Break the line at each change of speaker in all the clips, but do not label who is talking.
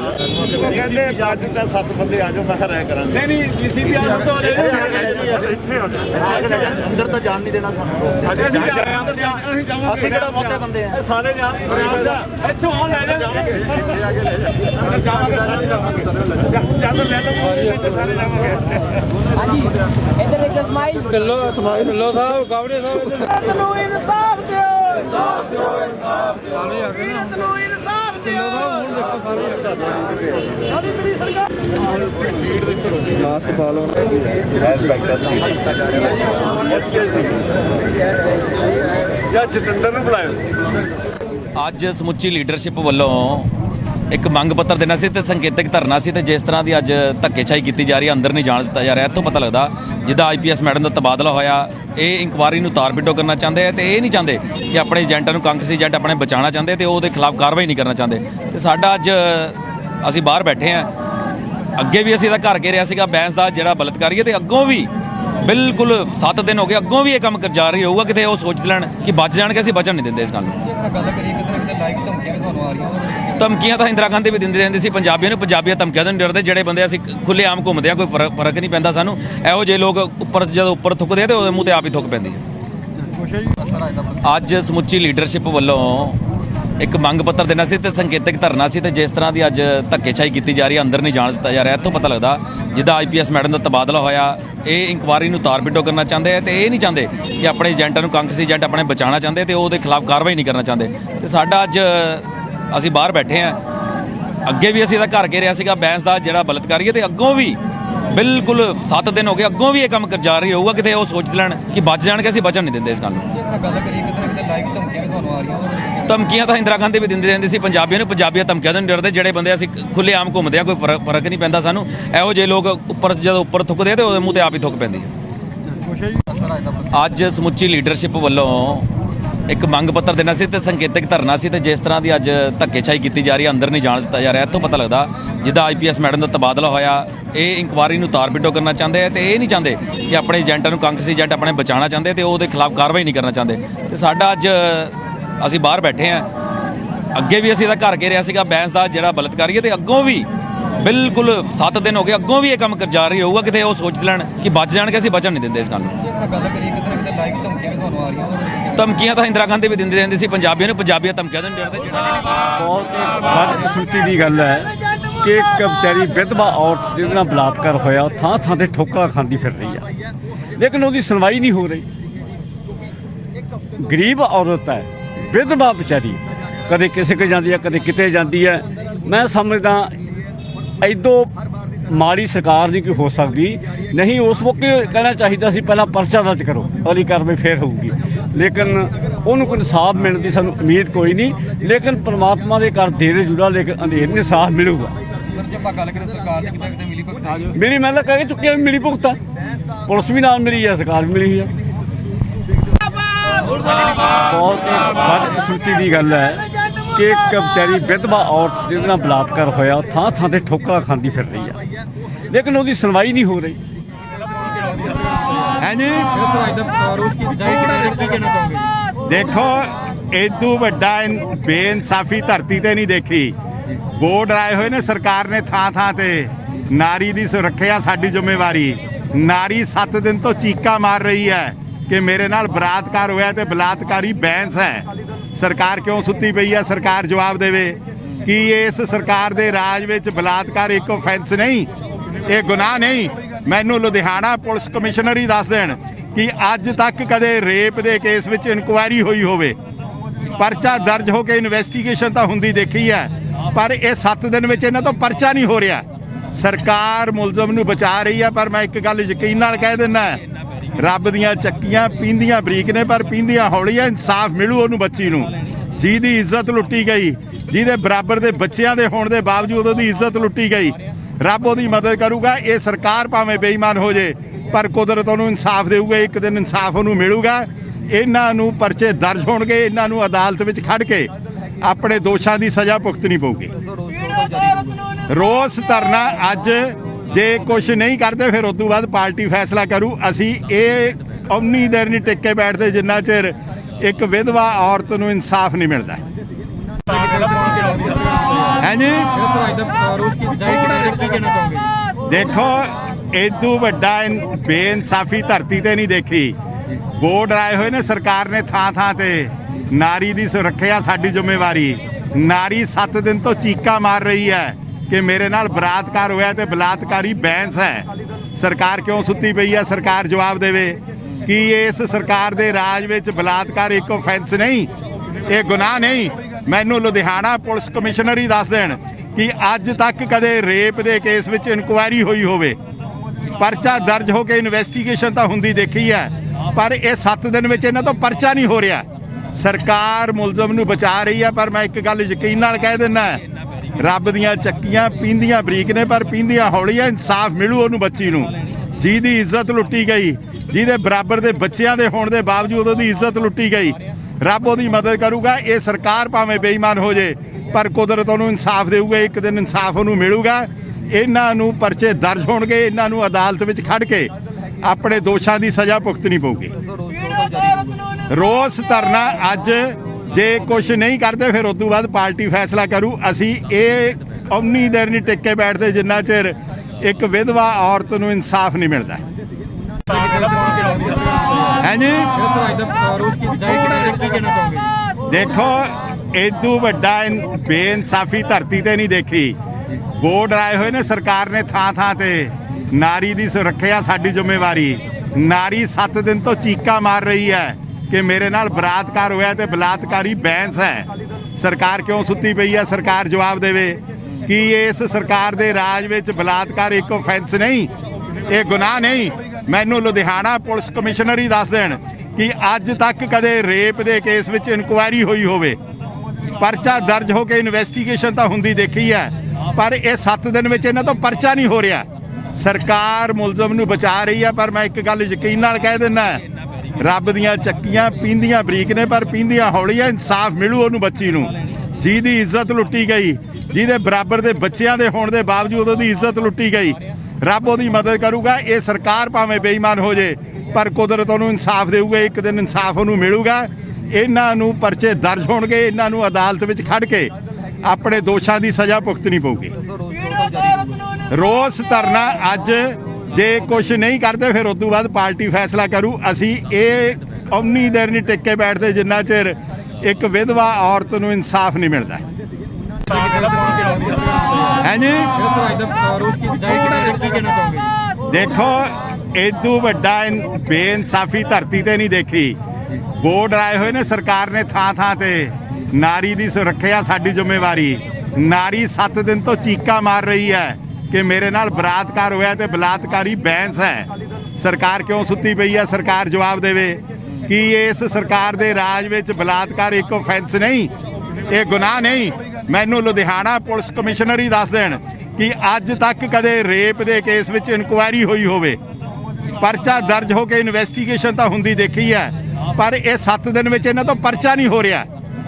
Minute
ਉਹ ਕਹਿੰਦੇ ਅੱਜ ਤਾਂ ਸੱਤ ਬੰਦੇ ਆ ਜਾਓ ਮੈਂ ਰਹਿ ਕਰਾਂਗੇ
ਨਹੀਂ ਨਹੀਂ ਜੀਸੀਪੀ ਆ ਤੋਂ
ਅੰਦਰ ਤਾਂ ਜਾਣ ਨਹੀਂ ਦੇਣਾ ਸਾਨੂੰ
ਅਸੀਂ ਜਾ ਜਾ ਅਸੀਂ
ਕਿਹੜਾ ਬਹੁਤੇ ਬੰਦੇ ਆ
ਸਾਰੇ ਜਾ ਇੱਥੋਂ ਆ ਲੈ ਜਾ
ਚੱਲ ਲੈ ਲਓ ਸਾਰੇ ਜਾਵਾਂਗੇ
ਇੱਧਰ ਇੱਕ ਸਮਾਈਲ
ਢਿੱਲੋ ਢਿੱਲੋ ਸਾਹਿਬ ਗਾਵੜੇ ਸਾਹਿਬ ਇੱਧਰ
ਨੂੰ ਇਨਸਾਫ ਦਿਓ ਇਨਸਾਫ ਦਿਓ
ਆ ਗਏ ਨਾ
ਨੂੰ ਇਨਸਾਫ ਦਿਓ
ਹੁਣ ਦੇਖੋ ਸਾਰੇ
ਸਾਡੀ ਮੇਰੀ ਸਰਕਾਰ
ਜਾਂ ਜਤਿੰਦਰ ਨੂੰ ਬੁਲਾਇਓ
ਅੱਜ ਸਮੁੱਚੀ ਲੀਡਰਸ਼ਿਪ ਵੱਲੋਂ ਇੱਕ ਮੰਗ ਪੱਤਰ ਦੇਣਾ ਸੀ ਤੇ ਸੰਕੇਤਕ ਧਰਨਾ ਸੀ ਤੇ ਜਿਸ ਤਰ੍ਹਾਂ ਦੀ ਅੱਜ ਧੱਕੇਸ਼ਾਹੀ ਕੀਤੀ ਜਾ ਰਹੀ ਹੈ ਅੰਦਰ ਨਹੀਂ ਜਾਣ ਦਿੱਤਾ ਜਾ ਰਿਹਾ, ਇਹ ਤੋਂ ਪਤਾ ਲੱਗਦਾ ਜਿੱਦਾਂ ਆਈਪੀਐਸ ਮੈਡਮ ਦਾ ਤਬਾਦਲਾ ਹੋਇਆ, ਇਹ ਇਨਕੁਆਰੀ ਨੂੰ ਤਾਰ ਪਿੱਟੋ ਕਰਨਾ ਚਾਹੁੰਦੇ ਆ ਤੇ ਇਹ ਨਹੀਂ ਚਾਹੁੰਦੇ ਕਿ ਆਪਣੇ ਏਜੰਟਾਂ ਨੂੰ ਕਾਂਗਰਸੀ ਏਜੰਟ ਆਪਣੇ ਬਚਾਉਣਾ ਚਾਹੁੰਦੇ ਤੇ ਉਹਦੇ ਖਿਲਾਫ ਕਾਰਵਾਈ ਨਹੀਂ ਕਰਨਾ ਚਾਹੁੰਦੇ। ਤੇ ਸਾਡਾ ਅੱਜ ਅਸੀਂ ਬਾਹਰ ਬੈਠੇ ਆ, ਅੱਗੇ ਵੀ ਅਸੀਂ ਇਹਦਾ ਘਰ ਘੇਰਿਆ ਸੀਗਾ, ਬੈਂਸ ਦਾ ਜਿਹੜਾ ਬਲਤਕਾਰੀ ਹੈ ਤੇ ਅੱਗੋਂ ਵੀ ਬਿਲਕੁਲ 7 ਦਿਨ ਹੋ ਗਏ ਅੱਗੋਂ ਵੀ ਇਹ ਕੰਮ ਕਰ ਜਾ ਰਹੀ ਹੋਊਗਾ ਕਿਤੇ ਉਹ ਸੋਚ ਲੈਣ ਕਿ ਬਚ ਜਾਣਗੇ ਅਸੀਂ ਬਚਣ ਨਹੀਂ ਦਿੰਦੇ ਇਸ ਗੱਲ ਨੂੰ।
ਗੱਲ ਕਰੀਏ ਕਿਤੇ ਨਾ ਕਿਤੇ ਲਾਈਵ ਧਮਕੀਆਂ ਵੀ ਤੁਹਾਨੂੰ ਆ ਰਹੀਆਂ ਉਹਦੇ ਵਿੱਚ
ਧਮਕੀਆਂ ਤਾਂ ਇੰਦਰਾ ਗਾਂਧੀ ਵੀ ਦਿੰਦੀ ਰਹਿੰਦੀ ਸੀ ਪੰਜਾਬੀਆਂ ਨੂੰ ਪੰਜਾਬੀਆਂ ਧਮਕੀਆਂ ਤੋਂ ਨਹੀਂ ਡਰਦੇ ਜਿਹੜੇ ਬੰਦੇ ਅਸੀਂ ਖੁੱਲੇ ਆਮ ਘੁੰਮਦੇ ਆ ਕੋਈ ਫ਼ਰਕ ਫ਼ਰਕ ਨਹੀਂ ਪੈਂਦਾ ਸਾਨੂੰ। ਇਹੋ ਜਿਹੇ ਲੋਕ ਉੱਪਰ ਜਦੋਂ ਉੱਪਰ ਥੁੱਕਦੇ ਆ ਤੇ ਉਹਦੇ ਮੂੰਹ ਤੇ ਆਪ ਹੀ ਥੁੱਕ ਪੈਂਦੀ ਹੈ ਅੱਜ ਸਮੁੱਚੀ ਲੀਡਰਸ਼ਿਪ ਵੱਲੋਂ ਇੱਕ ਮੰਗ ਪੱਤਰ ਦੇਣਾ ਸੀ ਤੇ ਸੰਕੇਤਕ ਧਰਨਾ ਸੀ ਤੇ ਜਿਸ ਤਰ੍ਹਾਂ ਦੀ ਅੱਜ ਧੱਕੇਸ਼ਾਹੀ ਕੀਤੀ ਜਾ ਰਹੀ ਹੈ, ਅੰਦਰ ਨਹੀਂ ਜਾਣ ਦਿੱਤਾ ਜਾ ਰਿਹਾ। ਇੱਥੋਂ ਪਤਾ ਲੱਗਦਾ, ਜਿੱਦਾਂ ਆਈਪੀਐਸ ਮੈਡਮ ਦਾ ਤਬਾਦਲਾ ਹੋਇਆ, ਇਹ ਇਨਕੁਆਰੀ ਨੂੰ ਤਾਰ ਪਿੱਟੋ ਕਰਨਾ ਚਾਹੁੰਦੇ ਆ ਤੇ ਇਹ ਨਹੀਂ ਚਾਹੁੰਦੇ ਕਿ ਆਪਣੇ ਏਜੰਟਾਂ ਨੂੰ ਕਾਂਗਰਸੀ ਏਜੰਟ ਆਪਣੇ ਬਚਾਉਣਾ ਚਾਹੁੰਦੇ ਤੇ ਉਹਦੇ ਖਿਲਾਫ ਕਾਰਵਾਈ ਨਹੀਂ ਕਰਨਾ ਚਾਹੁੰਦੇ। ਤੇ ਸਾਡਾ ਅੱਜ ਅਸੀਂ ਬਾਹਰ ਬੈਠੇ ਆ, ਅੱਗੇ ਵੀ ਅਸੀਂ ਇਹਦਾ ਘਰ ਘੇਰਿਆ ਸੀਗਾ, ਬੈਂਸ ਦਾ ਜਿਹੜਾ ਬਲਤਕਾਰੀ ਹੈ ਤੇ ਅੱਗੋਂ ਵੀ ਬਿਲਕੁਲ 7 ਦਿਨ ਹੋ ਗਏ ਅੱਗੋਂ ਵੀ ਇਹ ਕੰਮ ਕਰ ਜਾ ਰਹੀ ਹੋਊਗਾ ਕਿਤੇ ਉਹ ਸੋਚ ਲੈਣ ਕਿ ਬਚ ਜਾਣਗੇ ਅਸੀਂ ਬਚਣ ਨਹੀਂ ਦਿੰਦੇ ਇਸ ਗੱਲ ਨੂੰ।
ਗੱਲ ਕਰੀਏ ਕਿਤੇ ਨਾ ਕਿਤੇ ਲਾਈਵ ਧਮਕੀਆਂ ਵੀ ਤੁਹਾਨੂੰ ਆ ਰਹੀਆਂ ਉਹਦੇ ਵਿੱਚ
ਧਮਕੀਆਂ ਤਾਂ ਇੰਦਰਾ ਗਾਂਧੀ ਵੀ ਦਿੰਦੀ ਰਹਿੰਦੀ ਸੀ ਪੰਜਾਬੀਆਂ ਨੂੰ ਪੰਜਾਬੀਆਂ ਧਮਕੀਆਂ ਤੋਂ ਨਹੀਂ ਡਰਦੇ ਜਿਹੜੇ ਬੰਦੇ ਅਸੀਂ ਖੁੱਲੇ ਆਮ ਘੁੰਮਦੇ ਆ ਕੋਈ ਫ਼ਰਕ ਨਹੀਂ ਪੈਂਦਾ ਸਾਨੂੰ। ਇਹੋ ਜਿਹੇ ਲੋਕ ਉੱਪਰ ਜਦੋਂ ਉੱਪਰ ਥੁੱਕਦੇ ਆ ਤੇ ਉਹਦੇ ਮੂੰਹ ਤੇ ਆਪ ਹੀ ਥੁੱਕ ਪੈਂਦੀ ਹੈ ਅੱਜ ਸਮੁੱਚੀ ਲੀਡਰਸ਼ਿਪ ਵੱਲੋਂ ਇੱਕ ਮੰਗ ਪੱਤਰ ਦੇਣਾ ਸੀ ਤੇ ਸੰਕੇਤਕ ਧਰਨਾ ਸੀ ਤੇ ਜਿਸ ਤਰ੍ਹਾਂ ਦੀ ਅੱਜ ਧੱਕੇਸ਼ਾਹੀ ਕੀਤੀ ਜਾ ਰਹੀ ਹੈ, ਅੰਦਰ ਨਹੀਂ ਜਾਣ ਦਿੱਤਾ ਜਾ ਰਿਹਾ ਇਹ ਤੋਂ ਪਤਾ ਲੱਗਦਾ ਜਿੱਦਾਂ ਆਈਪੀਐਸ ਮੈਡਮ ਦਾ ਤਬਾਦਲਾ ਹੋਇਆ, ਇਹ ਇਨਕੁਆਰੀ ਨੂੰ ਤਾਰ ਪਿੱਟੋ ਕਰਨਾ ਚਾਹੁੰਦੇ ਆ ਤੇ ਇਹ ਨਹੀਂ ਚਾਹੁੰਦੇ ਕਿ ਆਪਣੇ ਏਜੰਟਾਂ ਨੂੰ ਕਾਂਗਰਸੀ ਏਜੰਟ ਆਪਣੇ ਬਚਾਉਣਾ ਚਾਹੁੰਦੇ ਤੇ ਉਹਦੇ ਖਿਲਾਫ ਕਾਰਵਾਈ ਨਹੀਂ ਕਰਨਾ ਚਾਹੁੰਦੇ। ਤੇ ਸਾਡਾ ਅੱਜ ਅਸੀਂ ਬਾਹਰ ਬੈਠੇ ਆ ਅੱਗੇ ਵੀ ਅਸੀਂ ਇਹਦਾ ਘਰ ਘੇਰਿਆ ਸੀਗਾ, ਬੈਂਸ ਦਾ ਜਿਹੜਾ ਬਲਤਕਾਰੀ ਹੈ ਤੇ ਅੱਗੋਂ ਵੀ ਬਿਲਕੁਲ 7 ਦਿਨ ਹੋ ਗਏ ਅੱਗੋਂ ਵੀ ਇਹ ਕੰਮ ਕਰ ਜਾ ਰਹੀ ਹੋਊਗਾ ਕਿਤੇ ਉਹ ਸੋਚ ਲੈਣ ਕਿ ਬਚ ਜਾਣਗੇ ਅਸੀਂ ਬਚਣ ਨਹੀਂ ਦਿੰਦੇ ਇਸ ਗੱਲ ਨੂੰ।
ਗੱਲ ਕਰੀਏ ਕਿਤੇ ਨਾ ਕਿਤੇ ਲਾਈਵ ਧਮਕੀਆਂ ਵੀ ਤੁਹਾਨੂੰ ਆ ਰਹੀਆਂ ਉਹਦੇ ਵਿੱਚ
ਧਮਕੀਆਂ ਤਾਂ ਇੰਦਰਾ ਗਾਂਧੀ ਵੀ ਦਿੰਦੀ ਰਹਿੰਦੀ ਸੀ ਪੰਜਾਬੀਆਂ ਨੂੰ ਪੰਜਾਬੀਆਂ ਧਮਕੀਆਂ ਤੋਂ ਡਰਦੇ ਜਿਹੜੇ
ਬਹੁਤ ਬਦਕਿਸਮਤੀ ਦੀ ਗੱਲ ਹੈ ਕਿ ਇੱਕ ਵਿਚਾਰੀ ਵਿਧਵਾ ਔਰਤ ਜਿਹਦੇ ਨਾਲ ਬਲਾਤਕਾਰ ਹੋਇਆ ਉਹ ਥਾਂ ਥਾਂ ਤੇ ਠੋਕਰਾਂ ਖਾਂਦੀ ਫਿਰ ਰਹੀ ਆ। ਲੇਕਿਨ ਉਹਦੀ ਸੁਣਵਾਈ ਨਹੀਂ ਹੋ ਰਹੀ। ਗਰੀਬ ਔਰਤ ਹੈ ਵਿਧਵਾ ਵਿਚਾਰੀ ਕਦੇ ਕਿਸੇ ਕੇ ਜਾਂਦੀ ਹੈ ਕਦੇ ਕਿਤੇ ਜਾਂਦੀ ਹੈ। ਮੈਂ ਸਮਝਦਾ ਐਦੋਂ ਮਾੜੀ ਸਰਕਾਰ ਨਹੀਂ ਕੋਈ ਹੋ ਸਕਦੀ ਨਹੀਂ ਉਸ ਮੌਕੇ ਕਹਿਣਾ ਚਾਹੀਦਾ ਸੀ ਪਹਿਲਾਂ ਪਰਚਾ ਦਰਜ ਕਰੋ ਅਗਲੀ ਕਾਰਵਾਈ ਫੇਰ ਹੋਊਗੀ। ਲੇਕਿਨ ਉਹਨੂੰ ਕੋਈ ਇਨਸਾਫ ਮਿਲਣ ਦੀ ਸਾਨੂੰ ਉਮੀਦ ਕੋਈ ਨਹੀਂ ਲੇਕਿਨ ਪ੍ਰਮਾਤਮਾ ਦੇ ਘਰ ਦੇਰੇ ਜੁੜਾ ਲੇਕਿਨ ਅੰਧੇਰ ਨੂੰ ਇਨਸਾਫ ਮਿਲੂਗਾ।
ਸਰ ਜੇ ਆਪਾਂ ਗੱਲ ਕਰੀਏ ਸਰਕਾਰ ਦੀ ਕਿਤੇ ਨਾ ਕਿਤੇ ਮਿਲੀ ਭਗਤ ਆ
ਮਿਲੀ ਮੈਂ ਤਾਂ ਕਹਿ ਚੁੱਕਿਆ ਵੀ ਮਿਲੀ ਭੁਗਤਾ ਪੁਲਿਸ ਵੀ ਨਾਲ ਮਿਲੀ ਹੈ ਸਰਕਾਰ ਵੀ ਮਿਲੀ ਹੈ ਬਹੁਤ ਬਦਕਿਸਮਤੀ ਦੀ ਗੱਲ ਹੈ। ਕਿ ਇੱਕ ਵਿਚਾਰੀ ਵਿਧਵਾ ਔਰਤ ਜਿਹਦੇ ਨਾਲ ਬਲਾਤਕਾਰ ਹੋਇਆ ਥਾਂ ਥਾਂ ਤੇ ਠੋਕਰਾਂ ਖਾਂਦੀ ਫਿਰ ਰਹੀ ਆ। ਲੇਕਿਨ ਉਹਦੀ ਸੁਣਵਾਈ ਨਹੀਂ ਹੋ ਰਹੀ।
ਹਾਂਜੀ ਦੇਖੋ ਇਦੋਂ ਵੱਡਾ ਬੇਇਨਸਾਫੀ ਧਰਤੀ ਤੇ ਨਹੀਂ ਦੇਖੀ। ਬੋਰਡ ਆਏ ਹੋਏ ਨੇ, ਸਰਕਾਰ ਨੇ ਥਾਂ ਥਾਂ ਤੇ। ਨਾਰੀ ਦੀ ਸੁਰੱਖਿਆ ਸਾਡੀ ਜ਼ਿੰਮੇਵਾਰੀ। ਨਾਰੀ 7 ਦਿਨ ਤੋਂ ਚੀਕਾ ਮਾਰ ਰਹੀ ਹੈ ਕਿ ਮੇਰੇ ਨਾਲ ਬਲਾਤਕਾਰ ਹੋਇਆ ਤੇ ਬਲਾਤਕਾਰੀ ਬੈਂਸ ਹੈ। ਸਰਕਾਰ ਕਿਉਂ ਸੁੱਤੀ ਪਈ ਹੈ ਸਰਕਾਰ ਜਵਾਬ ਦੇਵੇ। ਕਿ ਇਸ ਸਰਕਾਰ ਦੇ ਰਾਜ ਵਿੱਚ ਬਲਾਤਕਾਰ ਇੱਕ ਆਫੈਂਸ ਨਹੀਂ? ਇਹ ਗੁਨਾਹ ਨਹੀਂ? ਮੈਨੂੰ ਲੁਧਿਆਣਾ ਪੁਲਿਸ ਕਮਿਸ਼ਨਰ ਹੀ ਦੱਸ ਦੇਣ ਕਿ ਅੱਜ ਤੱਕ ਕਦੇ ਰੇਪ ਦੇ ਕੇਸ ਵਿੱਚ ਇਨਕੁਆਇਰੀ ਹੋਈ ਹੋਵੇ। ਪਰਚਾ ਦਰਜ ਹੋ ਕੇ ਇਨਵੈਸਟੀਗੇਸ਼ਨ ਤਾਂ ਹੁੰਦੀ ਦੇਖੀ ਹੈ ਪਰ ਇਹ 7 ਦਿਨ ਵਿੱਚ ਇਹਨਾਂ ਤੋਂ ਪਰਚਾ ਨਹੀਂ ਹੋ ਰਿਹਾ। ਸਰਕਾਰ ਮੁਲਜ਼ਮ ਨੂੰ ਬਚਾ ਰਹੀ ਹੈ ਪਰ ਮੈਂ ਇੱਕ ਗੱਲ ਯਕੀਨ ਨਾਲ ਕਹਿ ਦਿੰਦਾ ਰੱਬ ਦੀਆਂ ਚੱਕੀਆਂ ਪੀਂਦੀਆਂ ਬਰੀਕ ਨੇ, ਪਰ ਪੀਂਦੀਆਂ ਹੌਲੀ ਹੈ ਇਨਸਾਫ ਮਿਲੂ ਉਹਨੂੰ ਬੱਚੀ ਨੂੰ। ਜਿਹਦੀ ਇੱਜ਼ਤ ਲੁੱਟੀ ਗਈ, ਜਿਹਦੇ ਬਰਾਬਰ ਦੇ ਬੱਚਿਆਂ ਦੇ ਹੋਣ ਦੇ ਬਾਵਜੂਦ ਉਹਦੀ ਇੱਜ਼ਤ ਲੁੱਟੀ ਗਈ, ਰੱਬ ਉਹਦੀ ਮਦਦ ਕਰੂਗਾ, ਇਹ ਸਰਕਾਰ ਭਾਵੇਂ ਬੇਈਮਾਨ ਹੋ ਜੇ, ਪਰ ਕੁਦਰਤ ਉਹਨੂੰ ਇਨਸਾਫ ਦੇਊਗਾ, ਇੱਕ ਦਿਨ ਇਨਸਾਫ ਉਹਨੂੰ ਮਿਲੂਗਾ। ਇਹਨਾਂ ਨੂੰ ਪਰਚੇ ਦਰਜ ਹੋਣਗੇ, ਇਹਨਾਂ ਨੂੰ ਅਦਾਲਤ ਵਿੱਚ ਖੜ ਕੇ ਆਪਣੇ ਦੋਸ਼ਾਂ ਦੀ ਸਜ਼ਾ ਭੁਗਤਣੀ ਪਊਗੀ। ਰੋਸ ਧਰਨਾ ਅੱਜ ਜੇ ਕੁਝ ਨਹੀਂ ਕਰਦੇ, ਫਿਰ ਉਸ ਤੋਂ ਬਾਅਦ ਪਾਰਟੀ ਫੈਸਲਾ ਕਰੂ। ਅਸੀਂ ਇਹ ਉਨੀ ਦੇਰ ਨਹੀਂ ਟਿੱਕੇ ਬੈਠਦੇ ਜਿੰਨਾ ਚਿਰ ਇੱਕ ਵਿਧਵਾ ਔਰਤ ਨੂੰ ਇਨਸਾਫ ਨਹੀਂ ਮਿਲਦਾ। ਹਾਂਜੀ? ਦੇਖੋ ਇਦੋਂ ਵੱਡਾ ਬੇਇਨਸਾਫੀ ਧਰਤੀ ਤੇ ਨਹੀਂ ਦੇਖੀ। ਬੋਰਡ ਆਏ ਹੋਏ ਨੇ, ਸਰਕਾਰ ਨੇ ਥਾਂ ਥਾਂ ਤੇ। ਨਾਰੀ ਦੀ ਸੁਰੱਖਿਆ ਸਾਡੀ ਜ਼ਿੰਮੇਵਾਰੀ। ਨਾਰੀ 7 ਦਿਨ ਤੋਂ ਚੀਕਾ ਮਾਰ ਰਹੀ ਹੈ। ਕਿ ਮੇਰੇ ਨਾਲ ਬਲਾਤਕਾਰ ਹੋਇਆ ਤੇ ਬਲਾਤਕਾਰੀ ਬੈਂਸ ਹੈ। ਸਰਕਾਰ ਕਿਉਂ ਸੁੱਤੀ ਪਈ ਹੈ? ਸਰਕਾਰ ਜਵਾਬ ਦੇਵੇ। ਕਿ ਇਸ ਸਰਕਾਰ ਦੇ ਰਾਜ ਵਿੱਚ ਬਲਾਤਕਾਰ ਇੱਕ ਆਫੈਂਸ ਨਹੀਂ? ਇਹ ਗੁਨਾਹ ਨਹੀਂ? ਮੈਨੂੰ ਲੁਧਿਆਣਾ ਪੁਲਿਸ ਕਮਿਸ਼ਨਰ ਹੀ ਦੱਸ ਦੇਣ ਕਿ ਅੱਜ ਤੱਕ ਕਦੇ ਰੇਪ ਦੇ ਕੇਸ ਵਿੱਚ ਇਨਕੁਆਇਰੀ ਹੋਈ ਹੋਵੇ। ਪਰਚਾ ਦਰਜ ਹੋ ਕੇ ਇਨਵੈਸਟੀਗੇਸ਼ਨ ਤਾਂ ਹੁੰਦੀ ਦੇਖੀ ਹੈ, ਪਰ ਇਹ 7 ਦਿਨ ਵਿੱਚ ਇਹਨਾਂ ਤੋਂ ਪਰਚਾ ਨਹੀਂ ਹੋ ਰਿਹਾ। ਸਰਕਾਰ ਮੁਲਜ਼ਮ ਨੂੰ ਬਚਾ ਰਹੀ ਹੈ, ਪਰ ਮੈਂ ਇੱਕ ਗੱਲ ਯਕੀਨ ਨਾਲ ਕਹਿ ਦਿੰਦਾ ਰੱਬ ਦੀਆਂ ਚੱਕੀਆਂ ਪੀਂਦੀਆਂ ਬਰੀਕ ਨੇ ਪਰ ਪੀਂਦੀਆਂ ਹੌਲੀ ਹੈ ਇਨਸਾਫ ਮਿਲੂ ਉਹਨੂੰ ਬੱਚੀ ਨੂੰ। ਜਿਹਦੀ ਇੱਜ਼ਤ ਲੁੱਟੀ ਗਈ ਜਿਹਦੇ ਬਰਾਬਰ ਦੇ ਬੱਚਿਆਂ ਦੇ ਹੋਣ ਦੇ ਬਾਵਜੂਦ ਉਹਦੀ ਇੱਜ਼ਤ ਲੁੱਟੀ ਗਈ ਰੱਬ ਉਹਦੀ ਮਦਦ ਕਰੂਗਾ ਇਹ ਸਰਕਾਰ ਭਾਵੇਂ ਬੇਈਮਾਨ ਹੋ ਜੇ ਪਰ ਕੁਦਰਤ ਉਹਨੂੰ ਇਨਸਾਫ ਦੇਊਗਾ ਇੱਕ ਦਿਨ ਇਨਸਾਫ ਉਹਨੂੰ ਮਿਲੂਗਾ। ਇਹਨਾਂ ਨੂੰ ਪਰਚੇ ਦਰਜ ਹੋਣਗੇ ਇਹਨਾਂ ਨੂੰ ਅਦਾਲਤ ਵਿੱਚ ਖੜ ਕੇ ਆਪਣੇ ਦੋਸ਼ਾਂ ਦੀ ਸਜ਼ਾ ਭੁਗਤਣੀ ਪਊਗੀ। ਰੋਸ ਧਰਨਾ ਅੱਜ ਜੇ ਕੁਝ ਨਹੀਂ ਕਰਦੇ, ਫਿਰ ਉਸ ਤੋਂ ਬਾਅਦ ਪਾਰਟੀ ਫੈਸਲਾ ਕਰੂ। ਅਸੀਂ ਇਹ ਉਨੀ ਦੇਰ ਨਹੀਂ ਟਿੱਕੇ ਬੈਠਦੇ ਜਿੰਨਾ ਚਿਰ ਇੱਕ ਵਿਧਵਾ ਔਰਤ ਨੂੰ ਇਨਸਾਫ ਨਹੀਂ ਮਿਲਦਾ। ਹਾਂਜੀ?
ਜਿਹੜਾ ਅੱਜ ਦਾ
ਦੇਖੋ ਇਦੋਂ ਵੱਡਾ ਬੇਇਨਸਾਫੀ ਧਰਤੀ ਤੇ ਨਹੀਂ ਦੇਖੀ। ਬੋਰਡ ਆਏ ਹੋਏ ਨੇ, ਸਰਕਾਰ ਨੇ ਥਾਂ ਥਾਂ ਤੇ। ਨਾਰੀ ਦੀ ਸੁਰੱਖਿਆ ਸਾਡੀ ਜ਼ਿੰਮੇਵਾਰੀ। ਨਾਰੀ 7 ਦਿਨ ਤੋਂ ਚੀਕਾ ਮਾਰ ਰਹੀ ਹੈ। ਕਿ ਮੇਰੇ ਨਾਲ ਬਲਾਤਕਾਰ ਹੋਇਆ ਤੇ ਬਲਾਤਕਾਰੀ ਬੈਂਸ ਹੈ। ਸਰਕਾਰ ਕਿਉਂ ਸੁੱਤੀ ਪਈ ਹੈ? ਸਰਕਾਰ ਜਵਾਬ ਦੇਵੇ। ਕਿ ਇਸ ਸਰਕਾਰ ਦੇ ਰਾਜ ਵਿੱਚ ਬਲਾਤਕਾਰ ਇੱਕ ਆਫੈਂਸ ਨਹੀਂ? ਇਹ ਗੁਨਾਹ ਨਹੀਂ? ਮੈਨੂੰ ਲੁਧਿਆਣਾ ਪੁਲਿਸ ਕਮਿਸ਼ਨਰ ਹੀ ਦੱਸ ਦੇਣ ਕਿ ਅੱਜ ਤੱਕ ਕਦੇ ਰੇਪ ਦੇ ਕੇਸ ਵਿੱਚ ਇਨਕੁਆਇਰੀ ਹੋਈ ਹੋਵੇ। ਪਰਚਾ ਦਰਜ ਹੋ ਕੇ ਇਨਵੈਸਟੀਗੇਸ਼ਨ ਤਾਂ ਹੁੰਦੀ ਦੇਖੀ ਹੈ, ਪਰ ਇਹ 7 ਦਿਨ ਵਿੱਚ ਇਹਨਾਂ ਤੋਂ ਪਰਚਾ ਨਹੀਂ ਹੋ ਰਿਹਾ। ਸਰਕਾਰ ਮੁਲਜ਼ਮ ਨੂੰ ਬਚਾ ਰਹੀ ਹੈ, ਪਰ ਮੈਂ ਇੱਕ ਗੱਲ ਯਕੀਨ ਨਾਲ ਕਹਿ ਦਿੰਦਾ ਰੱਬ ਦੀਆਂ ਚੱਕੀਆਂ ਪੀਂਦੀਆਂ ਬਰੀਕ ਨੇ ਪਰ ਪੀਂਦੀਆਂ ਹੌਲੀ ਹੈ ਇਨਸਾਫ ਮਿਲੂ ਉਹਨੂੰ ਬੱਚੀ ਨੂੰ। ਜਿਹਦੀ ਇੱਜ਼ਤ ਲੁੱਟੀ ਗਈ ਜਿਹਦੇ ਬਰਾਬਰ ਦੇ ਬੱਚਿਆਂ ਦੇ ਹੋਣ ਦੇ ਬਾਵਜੂਦ ਉਹਦੀ ਇੱਜ਼ਤ ਲੁੱਟੀ ਗਈ ਰੱਬ ਉਹਦੀ ਮਦਦ ਕਰੂਗਾ ਇਹ ਸਰਕਾਰ ਭਾਵੇਂ ਬੇਈਮਾਨ ਹੋ ਜੇ ਪਰ ਕੁਦਰਤ ਉਹਨੂੰ ਇਨਸਾਫ ਦੇਊਗਾ ਇੱਕ ਦਿਨ ਇਨਸਾਫ ਉਹਨੂੰ ਮਿਲੂਗਾ। ਇਹਨਾਂ ਨੂੰ ਪਰਚੇ ਦਰਜ ਹੋਣਗੇ ਇਹਨਾਂ ਨੂੰ ਅਦਾਲਤ ਵਿੱਚ ਖੜ ਕੇ ਆਪਣੇ ਦੋਸ਼ਾਂ ਦੀ ਸਜ਼ਾ ਭੁਗਤਣੀ ਪਊਗੀ। ਰੋਸ ਧਰਨਾ ਅੱਜ ਜੇ ਕੁਝ ਨਹੀਂ ਕਰਦੇ, ਫਿਰ ਉਸ ਤੋਂ ਬਾਅਦ ਪਾਰਟੀ ਫੈਸਲਾ ਕਰੂ। ਅਸੀਂ ਇਹ ਉਨੀ ਦੇਰ ਨਹੀਂ ਟਿੱਕੇ ਬੈਠਦੇ, ਜਿੰਨਾ ਚਿਰ ਇੱਕ ਵਿਧਵਾ ਔਰਤ ਨੂੰ ਇਨਸਾਫ ਨਹੀਂ ਮਿਲਦਾ। ਹਾਂਜੀ
ਜਿਹੜਾ ਅੱਜ
ਦੇਖੋ ਇਦੋਂ ਵੱਡਾ ਬੇਇਨਸਾਫੀ ਧਰਤੀ ਤੇ ਨਹੀਂ ਦੇਖੀ। ਬੋਰਡ ਆਏ ਹੋਏ ਨੇ, ਸਰਕਾਰ ਨੇ ਥਾਂ ਥਾਂ ਤੇ। ਨਾਰੀ ਦੀ ਸੁਰੱਖਿਆ ਸਾਡੀ ਜ਼ਿੰਮੇਵਾਰੀ। ਨਾਰੀ 7 ਦਿਨ ਤੋਂ ਚੀਕਾ ਮਾਰ ਰਹੀ ਹੈ। ਕਿ ਮੇਰੇ ਨਾਲ ਬਲਾਤਕਾਰ ਹੋਇਆ ਤੇ ਬਲਾਤਕਾਰੀ ਬੈਂਸ ਹੈ। ਸਰਕਾਰ ਕਿਉਂ ਸੁੱਤੀ ਪਈ ਹੈ? ਸਰਕਾਰ ਜਵਾਬ ਦੇਵੇ। ਕਿ ਇਸ ਸਰਕਾਰ ਦੇ ਰਾਜ ਵਿੱਚ ਬਲਾਤਕਾਰ ਇੱਕ ਆਫੈਂਸ ਨਹੀਂ? ਇਹ ਗੁਨਾਹ ਨਹੀਂ? ਮੈਨੂੰ ਲੁਧਿਆਣਾ ਪੁਲਿਸ ਕਮਿਸ਼ਨਰ ਹੀ ਦੱਸ ਦੇਣ ਕਿ ਅੱਜ ਤੱਕ ਕਦੇ ਰੇਪ ਦੇ ਕੇਸ ਵਿੱਚ ਇਨਕੁਆਇਰੀ ਹੋਈ ਹੋਵੇ। ਪਰਚਾ ਦਰਜ ਹੋ ਕੇ ਇਨਵੈਸਟੀਗੇਸ਼ਨ ਤਾਂ ਹੁੰਦੀ ਦੇਖੀ ਹੈ, ਪਰ ਇਹ 7 ਦਿਨ ਵਿੱਚ ਇਹਨਾਂ ਤੋਂ ਪਰਚਾ ਨਹੀਂ ਹੋ ਰਿਹਾ।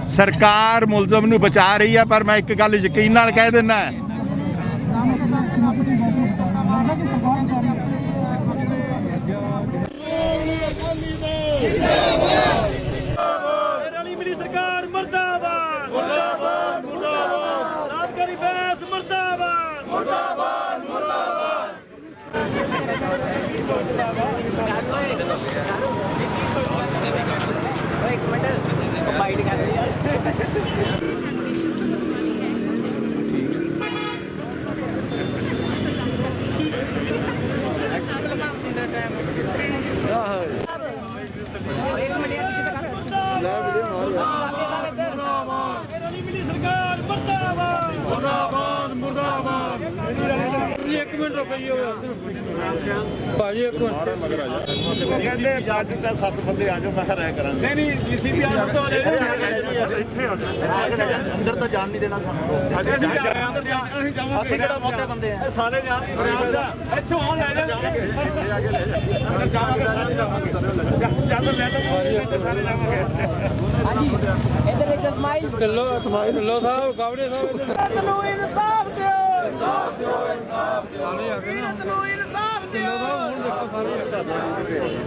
ਸਰਕਾਰ ਮੁਲਜ਼ਮ ਨੂੰ ਬਚਾ ਰਹੀ ਹੈ, ਪਰ ਮੈਂ ਇੱਕ ਗੱਲ ਯਕੀਨ ਨਾਲ ਕਹਿ ਦਿੰਦਾ।
ਰਲੀ ਮਿਲੀ ਸਰਕਾਰ ਮਰਦਾਬਾਦ। ਮਰਦਾਬਾਦ ਮਰਦਾਬਾਦ। ਰਾਜਕਾਰੀ ਬੈਸ ਮਰਦਾਬਾਦ। ਮਰਦਾਬਾਦ ਰਲੀ ਮਿਲੀ ਸਰਕਾਰ ਮਰਦਾਬਾਦ ਮਰਦਾਬਾਦ ਮਰਦਾਬਾਦ ਇੱਕ ਮਿੰਟ
ਮਿੰਟ ਰੁਕੋ ਜੀ ਉਹ ਭਾਜੀ ਇੱਕ ਮਿੰਟ
ਕਹਿੰਦੇ ਅੱਜ ਤਾਂ ਸੱਤ ਬੰਦੇ ਆ ਜਾਓ ਮੈਂ ਰਹਿ ਕਰਾਂਗੇ।
ਨਹੀਂ ਨਹੀਂ ਜੀਸੀਪੀ ਆ ਤੋਂ
ਅੰਦਰ ਤਾਂ ਜਾਣ ਨਹੀਂ ਦੇਣਾ ਸਾਨੂੰ।
ਅਸੀਂ ਕਿਹੜਾ ਬਹੁਤੇ ਬੰਦੇ ਆ? ਸਾਰੇ ਜਾਣ ਇੱਥੋਂ ਆਉਣ ਲੈ ਜਾ
ਹਾਂਜੀ ਇੱਧਰ ਇੱਕ ਸਮਾਈਲ
ਢਿੱਲੋ ਢਿੱਲੋ ਸਾਹਿਬ ਕਾਵੜੇ ਸਾਹਿਬ ਇੱਧਰ।
ਨੂੰ ਇਨਸਾਫ ਦਿਓ। ਇਨਸਾਫ ਦਿਓ ਇਨਸਾਫ ਦਿਓ
ਸਾਰੇ ਆ ਗਏ ਨਾ
ਨੂੰ ਇਨਸਾਫ ਦਿਓ
ਹੁਣ ਦੇਖੋ ਸਾਰੇ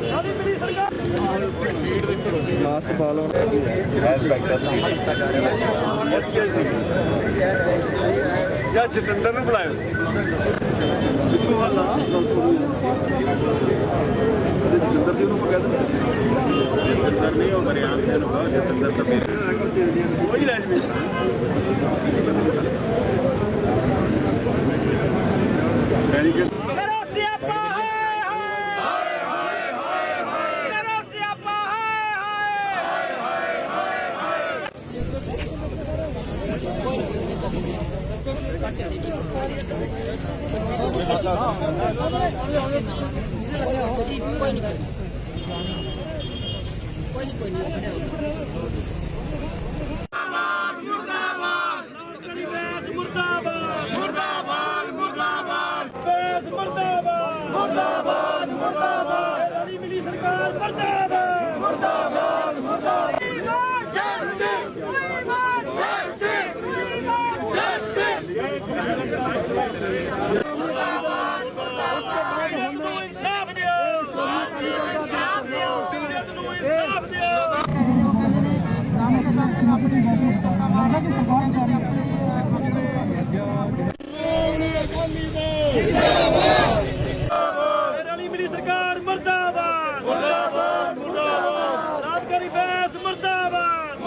ਸਾਡੀ ਮੇਰੀ ਸਰਕਾਰ
ਜਾਂ ਜਤਿੰਦਰ ਨੂੰ ਬੁਲਾਇਓ
ਜਿੰਦਰ ਨਹੀਂ ਉਹ ਮਰਿਆਮ ਸਿੰਘ ਨੂੰ ਕਹੋ ਤਾਂ ਮੇਰੇ
ਕੋਈ ਲੈ ਜਵੇ
ਕਰੋ ਸਿਆਪਾ ਹਾਏ ਹਾਏ ਹਾਏ ਹਾਏ ਹਾਏ ਕਰੋ ਸਿਆਪਾ ਹਾਏ ਹਾਏ ਕੋਈ ਨਹੀਂ ਕੋਈ ਨਹੀਂ ਕੋਈ ਨਹੀਂ
ਵਾਲੀ ਮਿਲੀ ਸਰਕਾਰ ਮਰਦਾਬਾਦ ਮਰਦਾਬਾਦ। ਮਰਦਾਬਾਦ ਰਾਜਕਾਰੀ ਬੈਸ ਮਰਦਾਬਾਦ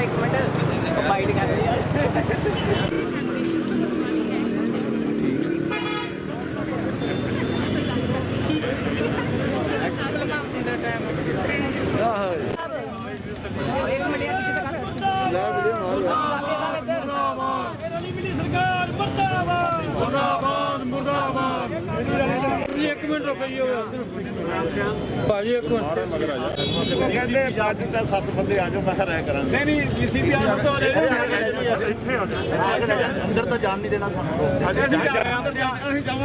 ਇੱਕ ਮਿੰਟ ਬਾਈਟ ਕਰ ਰਹੀ ਯਾਰ ਇੱਕ ਮਿੰਟ ਯਾਰ ਕਿਸੇ ਦਾ ਲੈ ਵੀਡੀਓ
ਵਾਲੀ ਮਿਲੀ ਸਰਕਾਰ ਮਰਦਾਬਾਦ
ਜੀ ਇੱਕ ਮਿੰਟ ਰੁਕੋ ਜੀ ਉਹ ਭਾਜੀ ਇੱਕ ਮਿੰਟ।
ਕਹਿੰਦੇ ਅੱਜ ਤਾਂ ਸੱਤ ਬੰਦੇ ਆ ਜਾਓ ਮੈਂ ਰਹਿ ਕਰਾਂਗੇ।
ਨਹੀਂ ਨਹੀਂ ਜੀਸੀਪੀ ਆ ਤੋਂ
ਅੰਦਰ ਤਾਂ ਜਾਣ ਨਹੀਂ ਦੇਣਾ ਸਾਨੂੰ।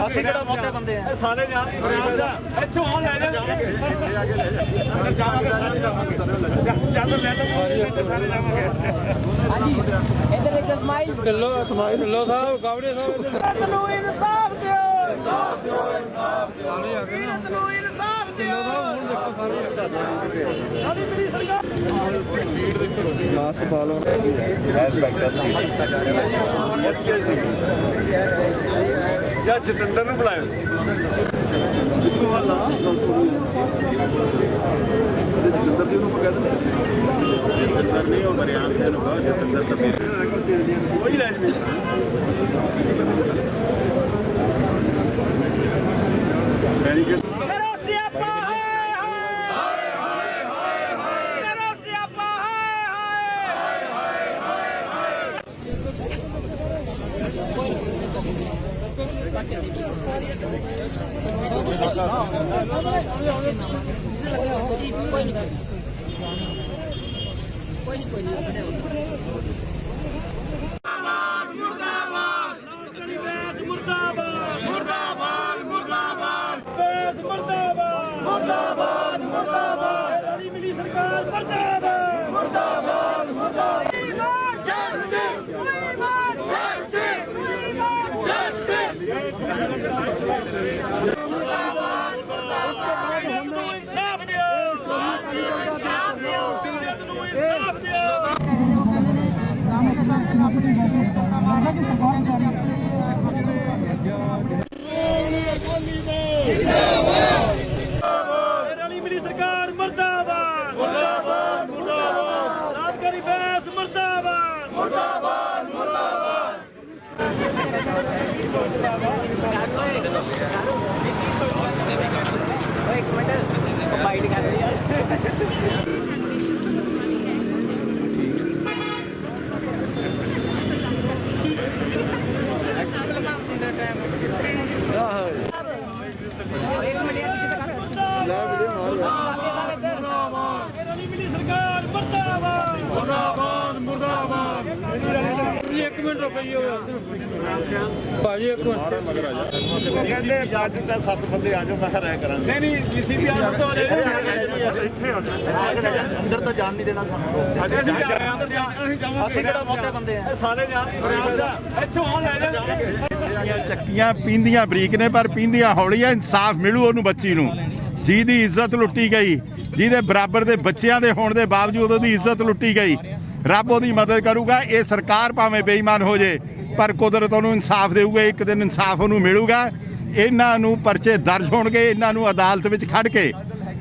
ਅਸੀਂ ਕਿਹੜਾ ਬਹੁਤੇ ਬੰਦੇ ਆ? ਸਾਰੇ ਜਾਣ। ਇੱਥੋਂ ਆਉਣ ਲੈ ਜਾ
ਹਾਂਜੀ ਇੱਧਰ ਇੱਕ ਸਮਾਈਲ
ਢਿੱਲੋ ਢਿੱਲੋ ਸਾਹਿਬ ਕਾਵੜੇ ਸਾਹਿਬ ਇੱਧਰ।
ਨੂੰ ਇਨਸਾਫ ਦਿਓ। ਇਨਸਾਫ ਦਿਓ
ਸਾਰੇ ਆ ਗਏ ਨਾ।
ਨੂੰ ਇਨਸਾਫ ਦਿਓ।
ਹੁਣ ਦੇਖੋ ਸਾਰੇ।
ਸਾਡੀ ਮੇਰੀ ਸਰਕਾਰ
ਜਾਂ ਜਤਿੰਦਰ ਨੂੰ ਬੁਲਾਇਓ
ਜਿੰਦਰ ਨਹੀਂ ਉਹ ਮਰਿਆਮ ਸਿੰਘ ਨੂੰ ਕਹੋ ਜਿੰਦਰ ਤਾਂ ਮੇਰੇ
ਕੋਈ ਲੈ ਜਵੇ
ਕਰੋ ਸਿਆਪਾ ਹਾਏ ਹਾਏ ਹਾਏ ਹਾਏ ਕਰੋ ਸਿਆਪਾ ਹਾਏ ਹਾਏ
ਕੋਈ ਕੋਈ ਨਹੀਂ ਬੈਸ ਮਰਦਾਬਾਦ ਮਰਦਾਬਾਦ ਮਰਦਾਬਾਦ ਬੈਸ ਮਰਦਾਬਾਦ ਮਰਦਾਬਾਦ ਮਰਦਾਬਾਦ ਵਾਲੀ ਮਿਲੀ ਸਰਕਾਰ ਮਰਦਾਬਾਦ
Justice! We want justice! We want justice!
ਪੀੜਤ ਨੂੰ ਇਨਸਾਫ ਦਿਓ ਇਨਸਾਫ ਦਿਓ ਪੀੜਤ ਨੂੰ ਇਨਸਾਫ ਦਿਓ ਵਾਲੀ ਮਿਲੀ ਸਰਕਾਰ ਮਰਦਾਬਾਦ ਮਰਦਾਬਾਦ ਮਰਦਾਬਾਦ ਰਾਜਕਾਰੀ ਬੈਸ ਮਰਦਾਬਾਦ
ਇੱਕ ਮਿੰਟ। ਬਾਈਟ ਕਰ ਰਹੀ ਯਾਰ
ਨਹੀਂ ਮਿਲੀ ਸਰਕਾਰ ਮਰਦਾਬਾਦ
ਜੀ ਇੱਕ ਉਹ
ਕਹਿੰਦੇ ਅੱਜ ਤਾਂ ਸੱਤ ਬੰਦੇ ਆ ਜਾਓ ਮੈਂ ਕਿਹਾ ਰਹਿ ਕਰਾਂਗੇ ਨਹੀਂ ਨਹੀਂ ਜੀਸੀਪੀ ਆ ਤੋਂ ਅੰਦਰ ਤਾਂ ਜਾਣ ਨਹੀਂ ਦੇਣਾ ਸਾਨੂੰ ਅਸੀਂ ਕਿਹੜਾ ਬਹੁਤੇ ਬੰਦੇ ਆ ਸਾਰੇ ਜਾਣ ਇੱਥੋਂ ਆਉਣ ਲੈ ਜਾਣਗੇ
ਚੱਕੀਆਂ ਪੀਂਦੀਆਂ ਬਰੀਕ ਨੇ, ਪਰ ਪੀਂਦੀਆਂ ਹੌਲੀ ਆ, ਇਨਸਾਫ ਮਿਲੂ ਉਹਨੂੰ ਬੱਚੀ ਨੂੰ। ਜਿਹਦੀ ਇੱਜ਼ਤ ਲੁੱਟੀ ਗਈ, ਜਿਹਦੇ ਬਰਾਬਰ ਦੇ ਬੱਚਿਆਂ ਦੇ ਹੋਣ ਦੇ ਬਾਵਜੂਦ ਉਹਦੀ ਇੱਜ਼ਤ ਲੁੱਟੀ ਗਈ। ਰੱਬ ਉਹਦੀ ਮਦਦ ਕਰੂਗਾ, ਇਹ ਸਰਕਾਰ ਭਾਵੇਂ ਬੇਈਮਾਨ ਹੋ ਜੇ, ਪਰ ਕੁਦਰਤ ਉਹਨੂੰ ਇਨਸਾਫ ਦੇਊਗਾ, ਇੱਕ ਦਿਨ ਇਨਸਾਫ ਉਹਨੂੰ ਮਿਲੂਗਾ। ਇਹਨਾਂ ਨੂੰ ਪਰਚੇ ਦਰਜ ਹੋਣਗੇ, ਇਹਨਾਂ ਨੂੰ ਅਦਾਲਤ ਵਿੱਚ ਖੜ ਕੇ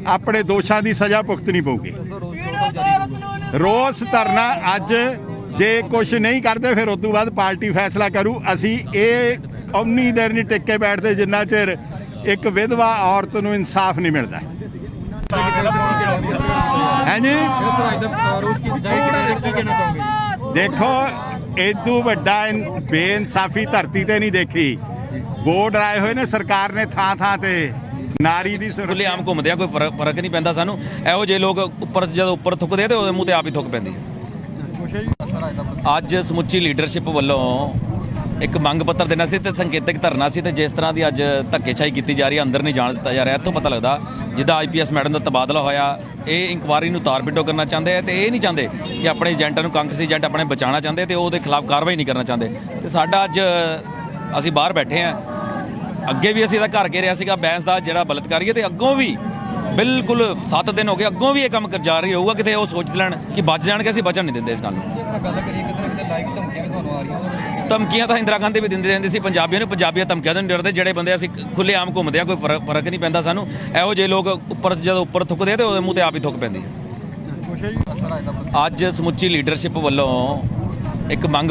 ਆਪਣੇ ਦੋਸ਼ਾਂ ਦੀ ਸਜ਼ਾ ਭੁਗਤਣੀ ਪਊਗੀ। ਰੋਸ ਧਰਨਾ ਅੱਜ ਜੇ ਕੁਝ ਨਹੀਂ ਕਰਦੇ, ਫਿਰ ਉਸ ਤੋਂ ਬਾਅਦ ਪਾਰਟੀ ਫੈਸਲਾ ਕਰੂ। ਅਸੀਂ ਇਹ ਉਨੀ ਦੇਰ ਨਹੀਂ ਟਿਕ ਬੈਠਦੇ ਜਿੰਨਾ ਚਿਰ ਇੱਕ ਵਿਧਵਾ ਔਰਤ ਨੂੰ ਇਨਸਾਫ ਨਹੀਂ ਮਿਲਦਾ। ਹਾਂਜੀ। ਦੇਖੋ ਇਦੋਂ ਵੱਡਾ ਇਨ- ਬੇਇਨਸਾਫੀ ਧਰਤੀ ਤੇ ਨਹੀਂ ਦੇਖੀ। ਬੋਰਡ ਆਏ ਹੋਏ ਨੇ ਸਰਕਾਰ ਨੇ ਥਾਂ ਥਾਂ ਤੇ। ਨਾਰੀ ਦੀ ਸੁਰੱਖਿਆ
ਆਮ ਘੁੰਮਦੇ ਆ ਕੋਈ ਫ਼ਰਕ ਨਹੀਂ ਪੈਂਦਾ ਸਾਨੂੰ। ਇਹੋ ਜਿਹੇ ਲੋਕ ਉੱਪਰ ਜਦੋਂ ਉੱਪਰ ਥੁੱਕਦੇ ਆ ਤੇ ਉਹਦੇ ਮੂੰਹ ਤੇ ਆਪ ਹੀ ਥੁੱਕ ਪੈਂਦੀ ਹੈ ਅੱਜ ਸਮੁੱਚੀ ਲੀਡਰਸ਼ਿਪ ਵੱਲੋਂ ਇੱਕ ਮੰਗ ਪੱਤਰ ਦੇਣਾ ਸੀ ਤੇ ਸੰਕੇਤਕ ਧਰਨਾ ਸੀ ਤੇ ਜਿਸ ਤਰ੍ਹਾਂ ਦੀ ਅੱਜ ਧੱਕੇਸ਼ਾਹੀ ਕੀਤੀ ਜਾ ਰਹੀ ਹੈ, ਅੰਦਰ ਨਹੀਂ ਜਾਣ ਦਿੱਤਾ ਜਾ ਰਿਹਾ ਇੱਥੋਂ ਪਤਾ ਲੱਗਦਾ ਜਿੱਦਾਂ ਆਈਪੀਐਸ ਮੈਡਮ ਦਾ ਤਬਾਦਲਾ ਹੋਇਆ, ਇਹ ਇਨਕੁਆਰੀ ਨੂੰ ਤਾਰ ਪਿੱਟੋ ਕਰਨਾ ਚਾਹੁੰਦੇ ਆ ਤੇ ਇਹ ਨਹੀਂ ਚਾਹੁੰਦੇ ਕਿ ਆਪਣੇ ਏਜੰਟਾਂ ਨੂੰ ਕਾਂਗਰਸੀ ਏਜੰਟ ਆਪਣੇ ਬਚਾਉਣਾ ਚਾਹੁੰਦੇ ਤੇ ਉਹਦੇ ਖਿਲਾਫ ਕਾਰਵਾਈ ਨਹੀਂ ਕਰਨਾ ਚਾਹੁੰਦੇ। ਤੇ ਸਾਡਾ ਅੱਜ ਅਸੀਂ ਬਾਹਰ ਬੈਠੇ ਆ ਅੱਗੇ ਵੀ ਅਸੀਂ ਇਹਦਾ ਘਰ ਘੇਰਿਆ ਸੀਗਾ, ਬੈਂਸ ਦਾ ਜਿਹੜਾ ਬਲਤਕਾਰੀ ਹੈ ਤੇ ਅੱਗੋਂ ਵੀ ਬਿਲਕੁਲ 7 ਦਿਨ ਹੋ ਗਏ, ਅੱਗੋਂ ਵੀ ਇਹ ਕੰਮ ਕਰ ਜਾ ਰਹੀ ਹੋਊਗਾ, ਕਿਤੇ ਉਹ ਸੋਚ ਲੈਣ ਕਿ ਬਚ ਜਾਣਗੇ, ਅਸੀਂ ਬਚਣ ਨਹੀਂ ਦਿੰਦੇ ਇਸ ਗੱਲ ਨੂੰ। ਧਮਕੀਆਂ ਤਾਂ ਇੰਦਰਾ ਗਾਂਧੀ ਵੀ ਦਿੰਦੀ ਰਹਿੰਦੀ ਸੀ ਪੰਜਾਬੀਆਂ ਨੂੰ ਪੰਜਾਬੀਆਂ ਧਮਕੀਆਂ ਤੋਂ ਨਹੀਂ ਡਰਦੇ ਜਿਹੜੇ ਬੰਦੇ ਅਸੀਂ ਖੁੱਲੇ ਆਮ ਘੁੰਮਦੇ ਆ ਕੋਈ ਫ਼ਰਕ ਨਹੀਂ ਪੈਂਦਾ ਸਾਨੂੰ। ਇਹੋ ਜਿਹੇ ਲੋਕ ਉੱਪਰ ਜਦੋਂ ਉੱਪਰ ਥੁੱਕਦੇ ਆ ਤੇ ਉਹਦੇ ਮੂੰਹ ਤੇ ਆਪ ਹੀ ਥੁੱਕ ਪੈਂਦੀ ਹੈ ਅੱਜ ਸਮੁੱਚੀ ਲੀਡਰਸ਼ਿਪ ਵੱਲੋਂ ਇੱਕ ਮੰਗ